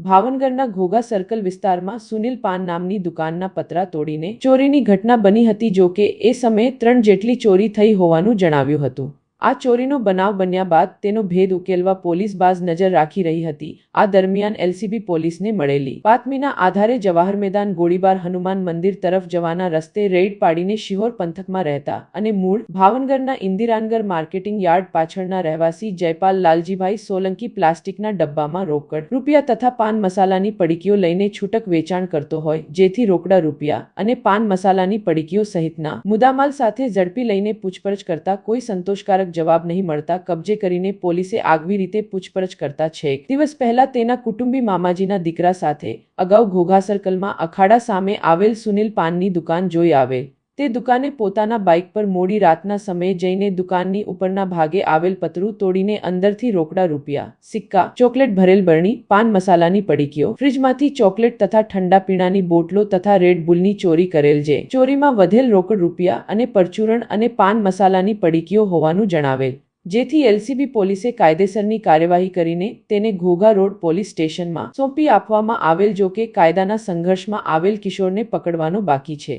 ભાવનગરના ઘોઘા સર્કલ વિસ્તારમાં સુનિલ પાન નામની દુકાનના પતરા તોડીને ચોરીની ઘટના બની હતી જો કે એ સમયે ત્રણ જેટલી ચોરી થઈ હોવાનું જણાવ્યું હતું. આ ચોરીનો બનાવ બન્યા બાદ તેનો ભેદ ઉકેલવા પોલીસ બાજ નજર રાખી રહી હતી. આ દરમિયાન એલસીબી પોલીસને મળેલી. બાતમીના આધારે જવાહર મેદાન ગોળીબાર હનુમાન મંદિર તરફ જવાના રસ્તે રેડ પાડીને શિહોર પંથકમાં રહેતા અને મૂળ ભાવનગરના ઇન્દિરાનગર માર્કેટિંગ યાર્ડ પાછળના રહેવાસી જયપાલ લાલજીભાઈ સોલંકી પ્લાસ્ટિકના ડબ્બામાં રોકડ રૂપિયા તથા પાન મસાલાની પડીકીઓ લઈને છૂટક વેચાણ કરતો હોય, જેથી રોકડા રૂપિયા અને પાન મસાલાની પડીકીઓ સહિતના મુદ્દામાલ સાથે ઝડપી લઈને પૂછપરછ કરતા કોઈ સંતોષકારક જવાબ નહીં મળતા કબજે કરીને પોલીસે આગવી રીતે પૂછપરછ કરતા છેક. દિવસ પહેલા તેના કુટુંબી મામાજીના દીકરા સાથે અગાઉ ઘોઘા સર્કલમાં અખાડા સામે આવેલ સુનિલ પાનની દુકાન જોઈ આવેલ. તે દુકાને પોતાના બાઇક પર મોડી રાતના સમયે જઈને દુકાનની ઉપરના ભાગે આવેલ પતરું તોડીને અંદરથી રોકડા રૂપિયા, સિક્કા, ચોકલેટ ભરેલ બરણી, પાન મસાલાની પડીકીઓ, ફ્રીજમાંથી ચોકલેટ તથા ઠંડા પીણાની બોટલો તથા રેડ બુલની ચોરી કરેલ છે ચોરીમાં વધેલ રોકડ રૂપિયા અને પરચુરણ અને પાન મસાલાની પડીકીઓ હોવાનું જણાવેલ. જેથી એલસીબી પોલીસે કાયદેસરની કાર્યવાહી કરીને તેને ઘોઘા રોડ પોલીસ સ્ટેશનમાં સોંપી આપવામાં આવેલ જો કે કાયદાના સંઘર્ષમાં આવેલ કિશોરને પકડવાનો બાકી છે.